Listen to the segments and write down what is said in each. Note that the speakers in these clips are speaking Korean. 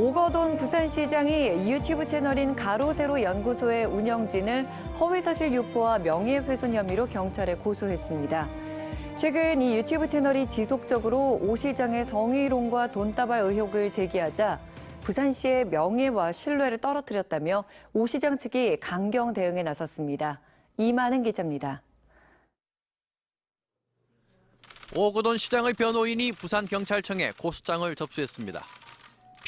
오거돈 부산시장이 유튜브 채널인 가로세로 연구소의 운영진을 허위사실 유포와 명예훼손 혐의로 경찰에 고소했습니다. 최근 이 유튜브 채널이 지속적으로 오 시장의 성희롱과 돈다발 의혹을 제기하자 부산시의 명예와 신뢰를 떨어뜨렸다며 오 시장 측이 강경 대응에 나섰습니다. 이만은 기자입니다. 오거돈 시장의 변호인이 부산경찰청에 고소장을 접수했습니다.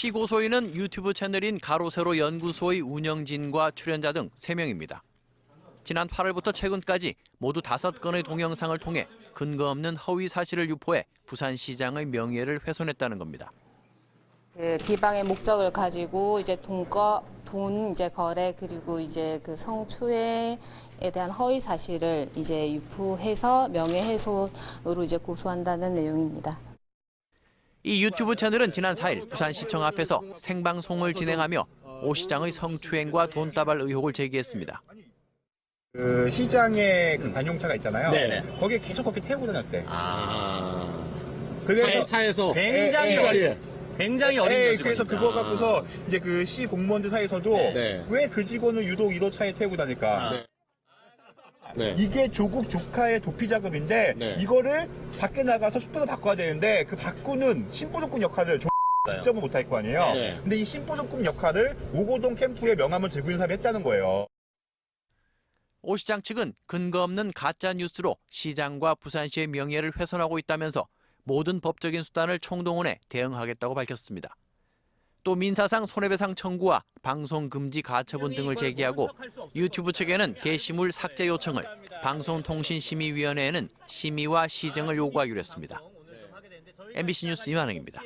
피고소인은 유튜브 채널인 가로세로 연구소의 운영진과 출연자 등 3명입니다. 지난 8월부터 최근까지 모두 5건의 동영상을 통해 근거 없는 허위 사실을 유포해 부산시장의 명예를 훼손했다는 겁니다. 그 비방의 목적을 가지고 이제 돈거 돈 이제 거래 그리고 이제 그 성추행에 대한 허위 사실을 이제 유포해서 명예훼손으로 이제 고소한다는 내용입니다. 이 유튜브 채널은 지난 4일 부산시청 앞에서 생방송을 진행하며 오 시장의 성추행과 돈다발 의혹을 제기했습니다. 그 시장에 그 관용차가 있잖아요. 네네. 거기에 계속 그렇게 태우고 다녔대. 아. 그래서 차에, 차에서 굉장히 예, 예. 어린- 굉장히 어린 예, 거지. 그래서 그거 갖고서 이제 그 시 공무원들 사이에서도 네. 왜그 직원을 유독 이런 차에 태우고 다닐까? 네. 네. 이게 조국 조카의 도피 작업인데 네. 이거를 밖에 나가서 숙도를 바꿔야 되는데 그 바꾸는 신보정꾼 역할을 조- 직접은 못할 거 아니에요. 네. 근데 이 신보정꾼 역할을 오고동 캠프의 명함을 들고 있는 사람이 했다는 거예요. 오 시장 측은 근거 없는 가짜 뉴스로 시장과 부산시의 명예를 훼손하고 있다면서 모든 법적인 수단을 총동원해 대응하겠다고 밝혔습니다. 또 민사상 손해배상 청구와 방송 금지 가처분 등을 제기하고 유튜브 측에는 게시물 삭제 요청을, 방송통신심의위원회에는 심의와 시정을 요구하기로 했습니다. MBC 뉴스 이만흥입니다.